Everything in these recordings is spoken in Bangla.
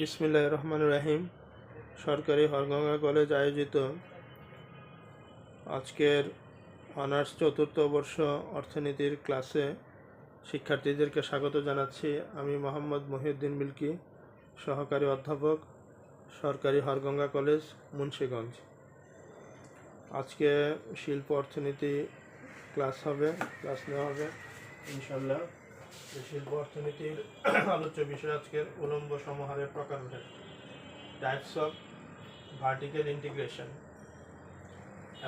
বিসমিল্লাহ রহমান রাহিম। সরকারি হরগঙ্গা কলেজ আয়োজিত আজকের অনার্স চতুর্থ বর্ষ অর্থনীতির ক্লাসে শিক্ষার্থীদেরকে স্বাগত জানাচ্ছি। আমি মোহাম্মদ মহিউদ্দিন মিল্কি, সহকারী অধ্যাপক, সরকারি হরগঙ্গা কলেজ, মুন্সীগঞ্জ। আজকে শিল্প অর্থনীতি ক্লাস হবে, ক্লাস নেওয়া হবে ইনশাল্লাহ শিল্প অর্থনীতির আলোচ্য বিষয় আজকের উলম্ব সমাহারের প্রকারভেদ টাইপস অফ ভার্টিক্যাল ইন্টিগ্রেশন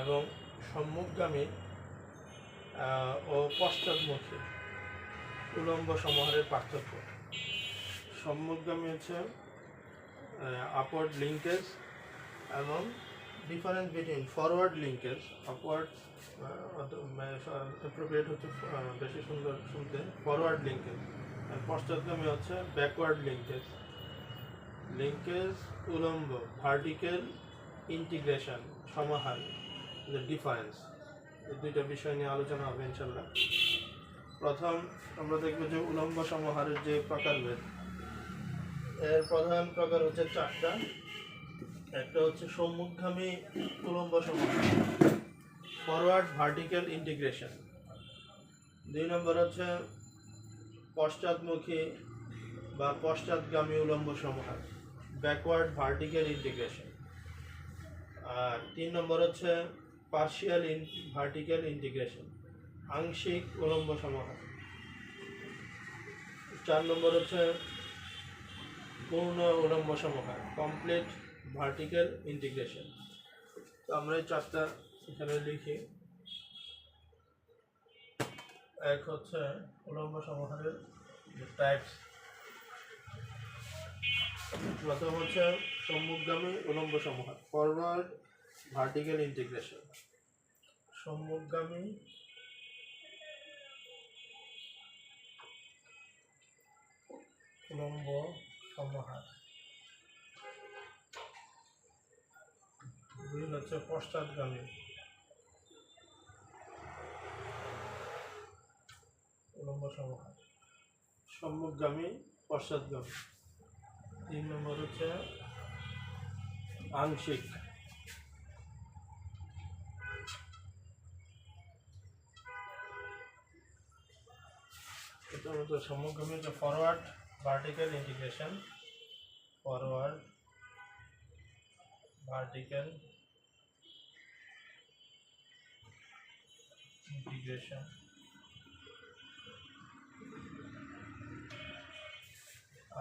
এবং সম্মুখগামী ও পশ্চাৎমুখী উলম্ব সমাহারের পার্থক্য। সম্মুখগামী হচ্ছে আপওয়ার্ড লিঙ্কেজ এবং difference between forward linkage upward appropriate হচ্ছে বেশি সুন্দর শুনতে ফরওয়ার্ড লিঙ্কেজ পশ্চাৎগামী হচ্ছে ব্যাকওয়ার্ড লিঙ্কেজ লিঙ্কেজ উলম্ব ভার্টিক্যাল ইন্টিগ্রেশন সমাহার ডিফারেন্স এই দুইটা বিষয় নিয়ে আলোচনা হবে ইনশাল্লাহ প্রথম, আমরা দেখব যে উলম্ব সমাহারের যে প্রকারভেদ, এর প্রধান প্রকার হচ্ছে চারটা। একটা হচ্ছে সম্মুখগামী উলম্ব সমাহার ফরওয়ার্ড ভার্টিক্যাল ইন্টিগ্রেশন দুই নম্বর হচ্ছে পশ্চাৎমুখী বা পশ্চাৎগামী উলম্ব সমাহার ব্যাকওয়ার্ড ভার্টিক্যাল ইন্টিগ্রেশন আর তিন নম্বর হচ্ছে পার্শিয়াল ইন ভার্টিক্যাল ইন্টিগ্রেশন আংশিক উলম্ব সমাহার চার নম্বর হচ্ছে পূর্ণ উলম্ব সমাহার কমপ্লিট ভার্টিক্যাল ইন্টিগ্রেশন তো আমরা এই চারটা এখানে লিখি। এক হচ্ছে উলম্ব সমাহারের টাইপস প্রথম হচ্ছে সম্মুখগামী উলম্ব সমাহার ফরওয়ার্ড ভার্টিক্যাল ইন্টিগ্রেশন সম্মুখগামী উলম্ব সমাহার। দুই হচ্ছে পশ্চাৎগামী। উলম্ব সমাহার সম্মুখগামী পশ্চাৎগামী। তিন নম্বর হচ্ছে আংশিক। সম্মুখগামী হচ্ছে forward vertical integration forward vertical integration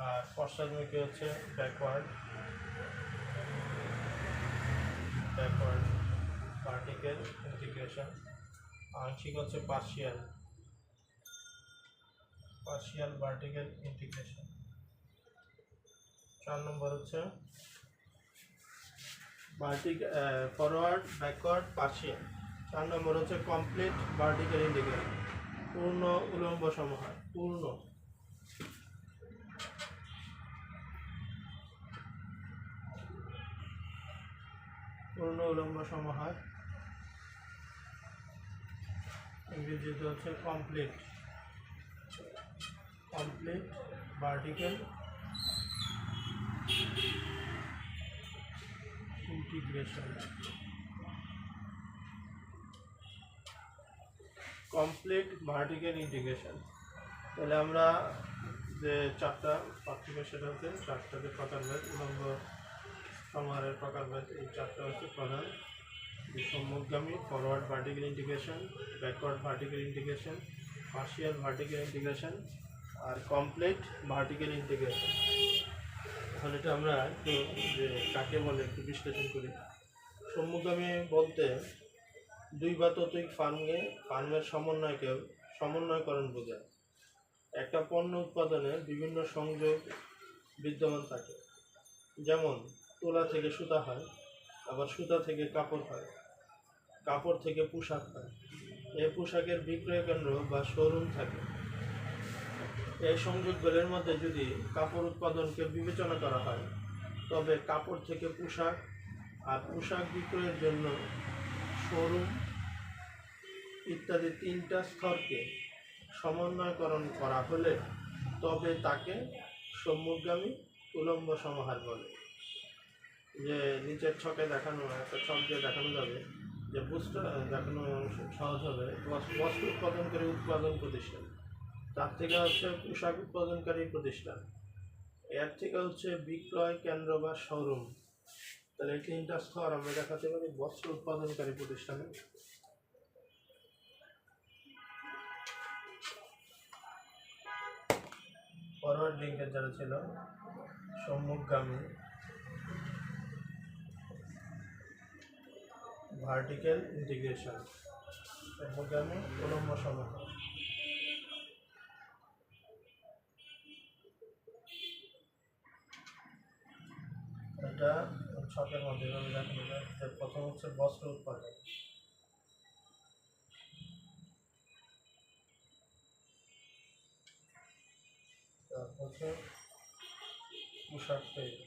আর পশ্চাৎমুখী হচ্ছে ব্যাকওয়ার্ড ব্যাকওয়ার্ড ভার্টিক্যাল ইন্টিগ্রেশন আংশিক হচ্ছে পার্শিয়াল পার্শিয়াল ভার্টিক্যাল ইন্টিগ্রেশন চার নম্বর হচ্ছে ভার্টিক ফরওয়ার্ড ব্যাকওয়ার্ড পার্শিয়াল চার নম্বর হচ্ছে কমপ্লিট ভার্টিক্যাল ইন্টিগ্রেশন পূর্ণ উলম্ব সমাহার পূর্ণ। পূর্ণ উলম্ব সমাহার ইংরেজিতে হচ্ছে complete complete vertical integration complete vertical integration তাহলে আমরা যে চারটা পার্থক্য সেটা হচ্ছে চারটা যে প্রকারভেদ উলম্ব সমাহারের প্রকারভেদ এই চারটা হচ্ছে প্রধান। সম্মুখগামী forward vertical integration backward vertical integration partial vertical integration আর কমপ্লিট ভার্টিক্যাল ইন্টিগ্রেশন তাহলে এটা আমরা একটু যে কাকে বলে একটু বিশ্লেষণ করি। সম্মুখগামী বলতে দুই বা ততোধিক ফার্মে, ফার্মের সমন্বয়কে সমন্বয়করণ বোঝায় একটা পণ্য উৎপাদনে বিভিন্ন সংযোগ বিদ্যমান থাকে। যেমন, তোলা থেকে সুতা হয়, আবার সুতা থেকে কাপড় হয়। কাপড় থেকে পোশাক হয়। এই পোশাকের বিক্রয় কেন্দ্র বা শোরুম থাকে। এই সংযোগগুলির মধ্যে যদি কাপড় উৎপাদনকে বিবেচনা করা হয়, তবে কাপড় থেকে পোশাক আর পোশাক বিক্রয়ের জন্য শোরুম ইত্যাদি তিনটা স্তরকে সমন্বয়করণ করা হলে তবে তাকে সম্মুখগামী উলম্ব সমাহার বলে। যে নিচের ছকে দেখানো, একটা ছক দিয়ে দেখানো যাবে, যে বুঝতে, দেখানো সহজ হবে। বস- বস্ত্র উৎপাদনকারী উৎপাদন প্রতিষ্ঠান। তার থেকে হচ্ছে পোশাক উৎপাদনকারী প্রতিষ্ঠান। এর থেকে হচ্ছে বিক্রয় কেন্দ্র বা শোরুম। তাহলে তিনটা স্তর আমরা দেখাতে পারি বস্ত্র উৎপাদনকারী প্রতিষ্ঠানে। ফরওয়ার্ড লিঙ্কের যারা ছিল, সম্মুখগামী ভার্টিক্যাল ইন্টিগ্রেশন সম্মুখগামী উলম্ব সমাহার এটা ছকের মধ্যে প্রথম হচ্ছে বস্ত্র উৎপাদন তারপর হচ্ছে পোশাক তৈরি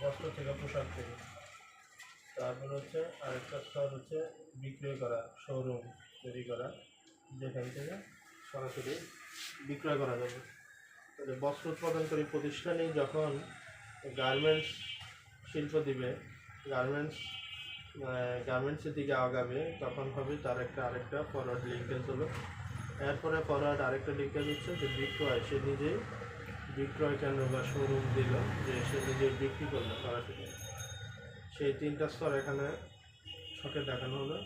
বস্ত্র থেকে পোশাক তৈরি তারপর হচ্ছে আরেকটা স্তর হচ্ছে বিক্রয় করা শোরুম তৈরি করা, যেখান থেকে সরাসরি বিক্রয় করা যাবে। বস্ত্র উৎপাদনকারী প্রতিষ্ঠানে যখন গার্মেন্টস শিল্প দিবে গার্মেন্টস গার্মেন্টসের দিকে আগাবে, তখন হবে তার একটা আরেকটা ফরওয়ার্ড লিঙ্কেজ হলো এরপরে ফরওয়ার্ড আরেকটা লিঙ্কেজ হচ্ছে যে বিক্রয়, সে নিজেই বিক্রয় কেন্দ্র বা শোরুম দিল, যে সে নিজে বিক্রি করল সরাসরি। সেই তিনটা স্তর এখানে ছকে দেখানো হলো।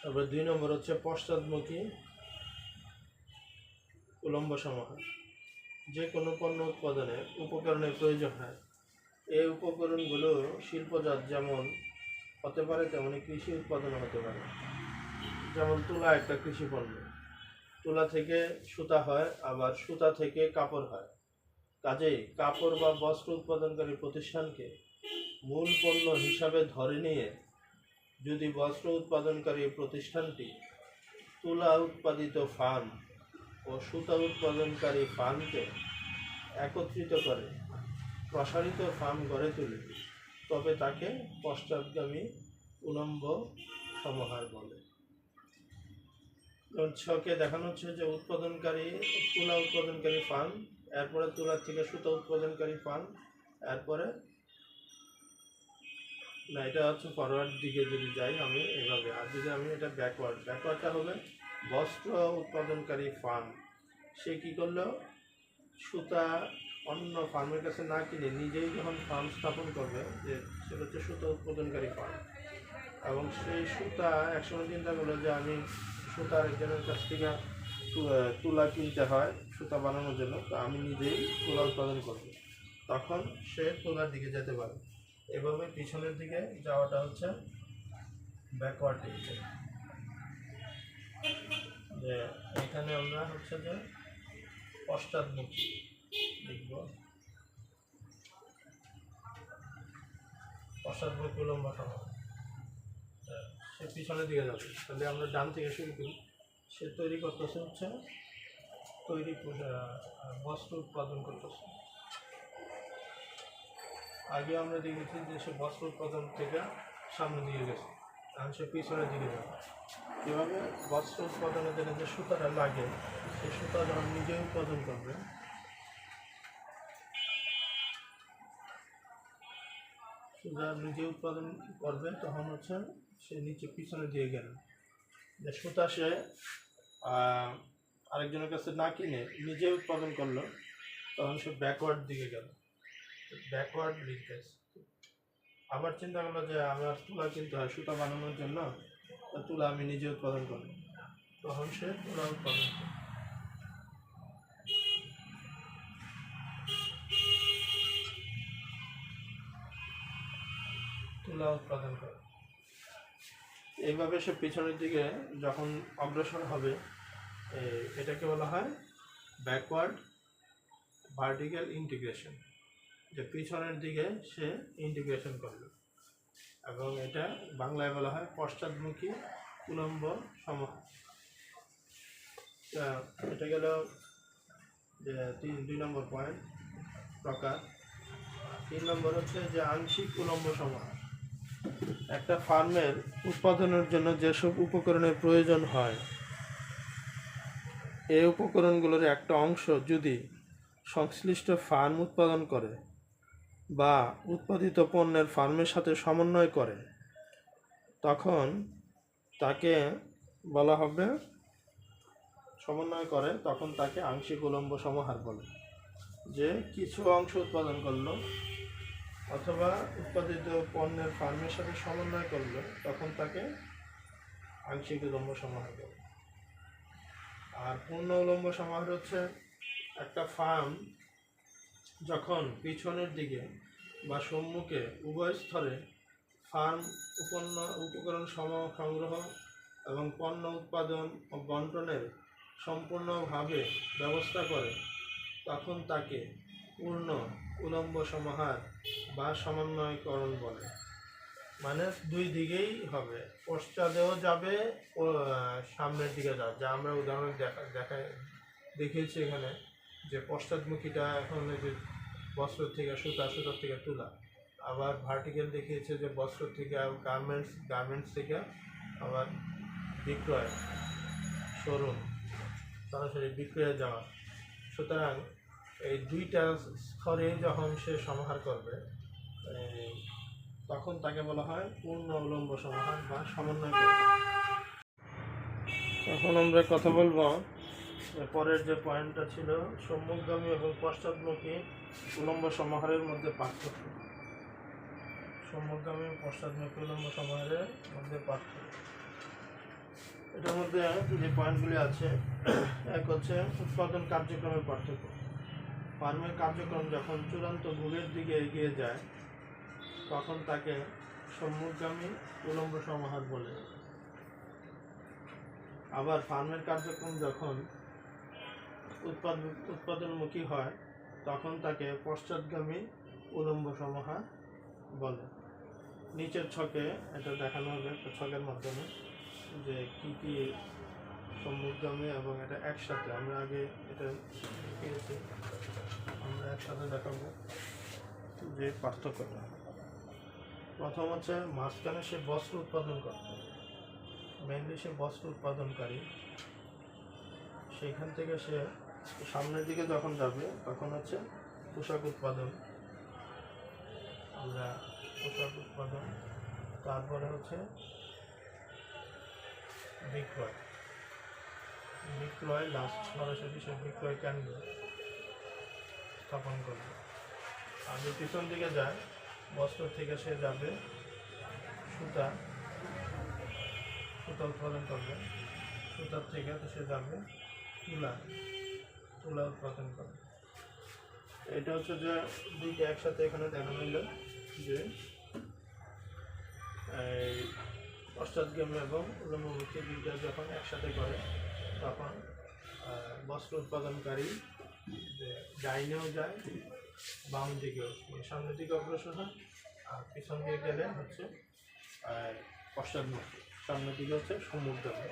তারপর দুই নম্বর হচ্ছে পশ্চাৎমুখী উলম্ব সমাহার যে কোনো পণ্য উৎপাদনে উপকরণের প্রয়োজন হয়। এই উপকরণগুলো শিল্পজাত যেমন হতে পারে, তেমনি কৃষি উৎপাদন হতে পারে। যেমন তুলা একটা কৃষি পণ্য। তুলা থেকে সুতা হয়, আবার সুতা থেকে কাপড় হয়। কাজেই কাপড় বা বস্ত্র উৎপাদনকারী প্রতিষ্ঠানকে মূল পণ্য হিসাবে ধরে নিয়ে যদি বস্ত্র উৎপাদনকারী প্রতিষ্ঠানটি তুলা উৎপাদিত ফার্ম ও সুতা উৎপাদনকারী ফার্মকে একত্রিত করে প্রসারিত ফার্ম গড়ে তোলে, তবে তাকে পশ্চাৎগামী উলম্ব সমাহার বলে। ছকে দেখানো হচ্ছে যে উৎপাদনকারী, তুলা উৎপাদনকারী ফার্ম এরপরে তুলা থেকে সুতা উৎপাদনকারী ফার্ম এরপরে না, এটা হচ্ছে ফরওয়ার্ড দিকে যদি যাই আমি এভাবে। আর যদি আমি এটা ব্যাকওয়ার্ড ব্যাকওয়ার্ডটা হবে বস্ত্র উৎপাদনকারী ফার্ম সে কী করল? সুতা অন্য ফার্মের কাছে না কিনে নিজেই যখন ফার্ম স্থাপন করবে, যে সেটা হচ্ছে সুতা উৎপাদনকারী ফার্ম এবং সেই সুতা একসময় চিন্তা করল যে আমি সুতা আরেকজনের কাছ থেকে তুলা কিনতে হয়, সুতা বানানোর জন্য। তো আমি নিজেই তুলা উৎপাদন করব তখন সে তুলার দিকে যেতে পারে। এভাবে পিছনের দিকে যাওয়াটা হচ্ছে ব্যাকওয়ার্ড দিকে। যে এখানে আমরা হচ্ছে যে পশ্চাৎমুখী লিখব পশ্চাৎমুখী সমাজ সে পিছনের দিকে যাবে তাহলে আমরা ডান থেকে শুরু করি। সে তৈরি করতেছে হচ্ছে তৈরি বস্ত্র উৎপাদন করতেছে। আগে আমরা দেখেছি যে সে বস্ত্র উৎপাদন থেকে সামনে দিকে গেছে। এখন সে পিছনের দিকে যাবে এভাবে বস্ত্র উৎপাদনের জন্য যে সুতাটা লাগে সেই সুতা যখন উৎপাদন করবে সুতা নিজে উৎপাদন করবে, তখন হচ্ছে সে নিচে পিছনে দিয়ে গেল। যে সুতা সে আরেকজনের কাছে না কিনে নিজে উৎপাদন করল, তখন সে ব্যাকওয়ার্ড দিকে গেল। ব্যাকওয়ার্ড লিঙ্কেজ আবার চিন্তা করল যে আমার তুলা কিনতে হয়, সুতা বানানোর জন্য তুলা আমি নিজে উৎপাদন করব তখন সে তুলা উৎপাদন করবে। তুলা উৎপাদন করে। এইভাবে সে পিছনের দিকে যখন অগ্রসর হবে এটাকে বলা হয় ব্যাকওয়ার্ড ভার্টিক্যাল ইন্টিগ্রেশন যে পিছনের দিকে সে ইন্টিগ্রেশন করবে। এবং এটা বাংলায় বলা হয় পশ্চাৎমুখী উলম্ব সমাহার এটা গেল যে তিন, দুই নম্বর পয়েন্ট প্রকার। তিন নম্বর হচ্ছে যে আংশিক উলম্ব সমাহার একটা ফার্মের উৎপাদনের জন্য যেসব উপকরণের প্রয়োজন হয়, এই উপকরণগুলোর একটা অংশ যদি সংশ্লিষ্ট ফার্ম উৎপাদন করে বা উৎপাদিত পণ্যের ফার্মের সাথে সমন্বয় করে, তখন তাকে বলা হবে সমন্বয় করে তখন তাকে আংশিক উলম্ব সমাহার বলে। যে কিছু অংশ উৎপাদন করল অথবা উৎপাদিত পণ্যের ফার্মের সাথে সমন্বয় করল তখন তাকে আংশিক উলম্ব সমাহার বলে। আর পূর্ণ উলম্ব সমাহার হচ্ছে একটা ফার্ম যখন পিছনের দিকে বা সম্মুখে উভয় স্তরে ফার্ম উপন্ন উপকরণ সম সংগ্রহ এবং পণ্য উৎপাদন ও বন্টনের সম্পূর্ণভাবে ব্যবস্থা করে, তখন তাকে পূর্ণ উলম্ব সমাহার বা সমন্বয়করণ বলে। মানে দুই দিকেই হবে। পশ্চাদেও যাবে সামনের দিকে যাবে। যা আমরা উদাহরণ দেখা দেখায় দেখিয়েছি এখানে যে পশ্চাৎমুখীটা এখন যে বস্ত্র থেকে সুতা সুতার থেকে তুলা। আবার ভার্টিক্যাল দেখিয়েছে যে বস্ত্র থেকে গার্মেন্টস গার্মেন্টস থেকে আবার বিক্রয় শোরুম সরাসরি বিক্রয়ে যাওয়া সুতরাং এই দুইটা স্তরে যখন সে সমাহার করবে তখন তাকে বলা হয় পূর্ণ উলম্ব সমাহার বা সমন্বয়। এখন আমরা কথা বলব পরের যে পয়েন্টটা ছিল, সম্মুখগামী এবং পশ্চাৎমুখী উলম্ব সমাহারের মধ্যে পার্থক্য। সম্মুখগামী পশ্চাৎমুখী উলম্ব সমাহারের মধ্যে পার্থক্য। এটার মধ্যে যে পয়েন্টগুলি আছে, এক হচ্ছে উৎপাদন কার্যক্রমের পার্থক্য। ফার্মের কার্যক্রম যখন চূড়ান্ত ভুলের দিকে এগিয়ে যায়, তখন তাকে সম্মুখগামী উলম্ব সমাহার বলে। আবার ফার্মের কার্যক্রম যখন উৎপাদ, উৎপাদনমুখী হয়, তখন তাকে পশ্চাৎগামী উলম্ব সমাহার বলে। নিচের ছকে, এটা দেখানো হবে একটা ছকের মাধ্যমে, যে কি কি সম্মুখগামী এবং এটা একসাথে। আমরা আগে এটা দেখিয়েছি আমরা একসাথে দেখাবো যে পার্থক্যটা। প্রথম হচ্ছে, মাঝখানে সে বস্ত্র উৎপাদন করত। মেনলি সে বস্ত্র উৎপাদনকারী। সেইখান থেকে সে সামনের দিকে যখন যাবে, তখন হচ্ছে পোশাক উৎপাদন। আমরা পোশাক উৎপাদন, তারপরে হচ্ছে বিক্রয়। বিক্রয় লাস্ট সরাসরি সে বিক্রয় কেন্দ্র স্থাপন করবে। আর যদি পিছন দিকে যায় বস্ত্র থেকে সে যাবে, সুতা সুতা উৎপাদন করবে। সুতার থেকে তো সে যাবে, তুলা তুলা উৎপাদন করবে। এটা হচ্ছে যে দুইটা একসাথে এখানে দেখানো হইল যে, এই পশ্চাৎগামী এবং উলম্বমুখী দুইটা যখন একসাথে করে, তখন বস্ত্র উৎপাদনকারী যে ডাইনেও যায় বাম দিকেও মানে সামনের দিকে অগ্রসর হয় আর পিছন দিকে গেলে হচ্ছে আহ, পশ্চাৎমুখী সামনের দিকে হচ্ছে সম্মুখগামী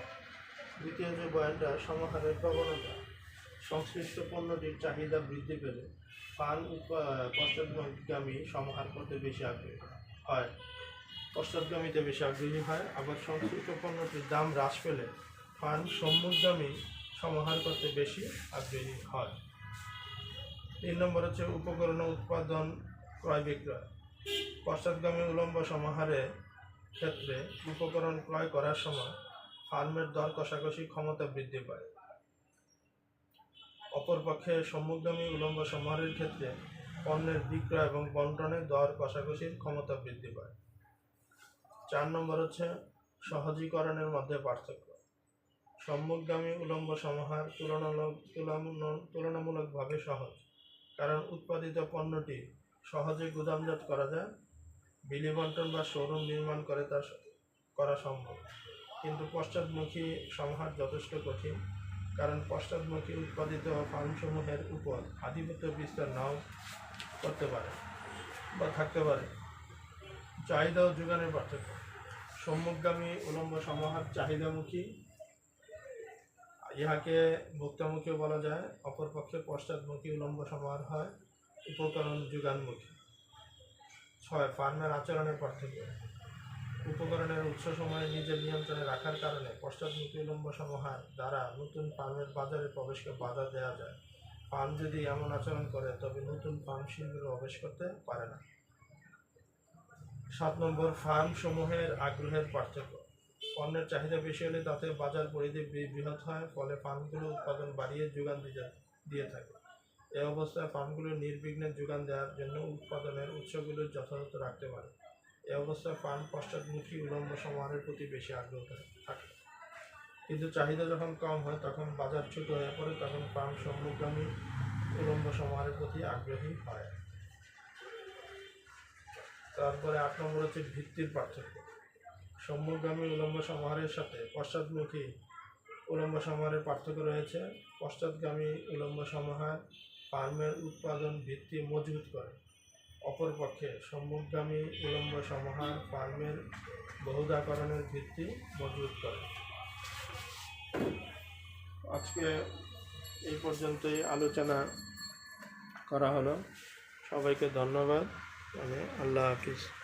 দ্বিতীয় যে বয়ানটা সমাহারের প্রবণতা। সংশ্লিষ্ট পণ্যটির চাহিদা বৃদ্ধি পেলে উৎপা- পশ্চাৎগামী সমাহার করতে বেশি আগ্রহী হয়। পশ্চাৎগামীতে বেশি আগ্রহী হয়। আবার সংশ্লিষ্ট পণ্যটির দাম হ্রাস পেলে ফার্ম সম্মুখগামী সমাহার করতে বেশি আগ্রহী হয়। তিন নম্বর হচ্ছে উপকরণ উৎপাদন ক্রয় বিক্রয়। পশ্চাৎগামী উলম্ব সমাহারের ক্ষেত্রে উপকরণ ক্রয় করার সময় ফার্মের দর কষাকষি ক্ষমতা বৃদ্ধি পায়। অপরপক্ষে সম্মুখগামী উলম্ব সমাহারের ক্ষেত্রে পণ্যের বিক্রয় এবং বন্টনে দর কষাকষির ক্ষমতা বৃদ্ধি পায়। চার নম্বর হচ্ছে সহজীকরণের মধ্যে পার্থক্য। সম্মুখগামী উলম্ব সমাহার তুলনামূলক- তুলনামূলকভাবে সহজ। কারণ উৎপাদিত পণ্যটি সহজে গুদামজাত করা যায়, বিলি বন্টন বা শোরুম নির্মাণ করে তা করা সম্ভব। কিন্তু পশ্চাৎমুখী সংহার যথেষ্ট কঠিন, কারণ পশ্চাৎমুখী উৎপাদিত ফার্মসমূহের উপর আধিপত্য বিস্তার নাও করতে পারে বা থাকতে পারে। চাহিদা ও যোগানের পার্থক্য। সম্মুখগামী উলম্ব সমাহার চাহিদামুখী ইহাকে ভোক্তামুখীও বলা যায়, অপরপক্ষে পশ্চাৎমুখী উলম্ব সমাহার হয়, উপকরণ যুগানমুখী। ছয়, ফার্মের আচরণের পার্থক্য। উপকরণের উৎস সময়ে নিজের নিয়ন্ত্রণে রাখার কারণে পশ্চাৎমুখী উলম্ব সমাহার দ্বারা নতুন ফার্মের বাজারে প্রবেশকে বাধা দেওয়া যায়। ফার্ম যদি এমন আচরণ করে, তবে নতুন ফার্ম শিল্পে প্রবেশ করতে পারে না। সাত নম্বর ফার্ম সমূহের আগ্রহের পার্থক্য। পণ্যের চাহিদা বেশি হলে তাতে বাজার পরিধি বৃহৎ হয়, ফলে ফার্মগুলো উৎপাদন বাড়িয়ে যোগান দিয়ে থাকে। এ অবস্থায় ফার্মগুলো নির্বিঘ্নে যোগান দেওয়ার জন্য উৎপাদনের উৎসগুলো যথাযথ রাখতে পারে। এ অবস্থায় ফার্ম পশ্চাৎমুখী উলম্ব সমাহারের প্রতি বেশি আগ্রহ থাকে। কিন্তু চাহিদা যখন কম হয়, তখন বাজার ছোট হয়ে পড়ে, তখন ফার্ম সম্মুখগামী উলম্ব সমাহারের প্রতি আগ্রহী হয়। তারপরে আট নম্বর হচ্ছে ভিত্তির পার্থক্য। সম্মুখগামী উলম্ব সমাহারের সাথে পশ্চাৎমুখী উলম্ব সমাহারের পার্থক্য রয়েছে। পশ্চাৎগামী উলম্ব সমাহার ফার্মের উৎপাদন ভিত্তি মজবুত করে। অপরপক্ষে সম্মুখগামী উলম্ব সমাহার ফার্মের বহুদাকরণের ভিত্তি মজবুত করে। আজকে এই পর্যন্তই আলোচনা করা হলো। সবাইকে ধন্যবাদ। মানে আল্লাহ হাফিজ।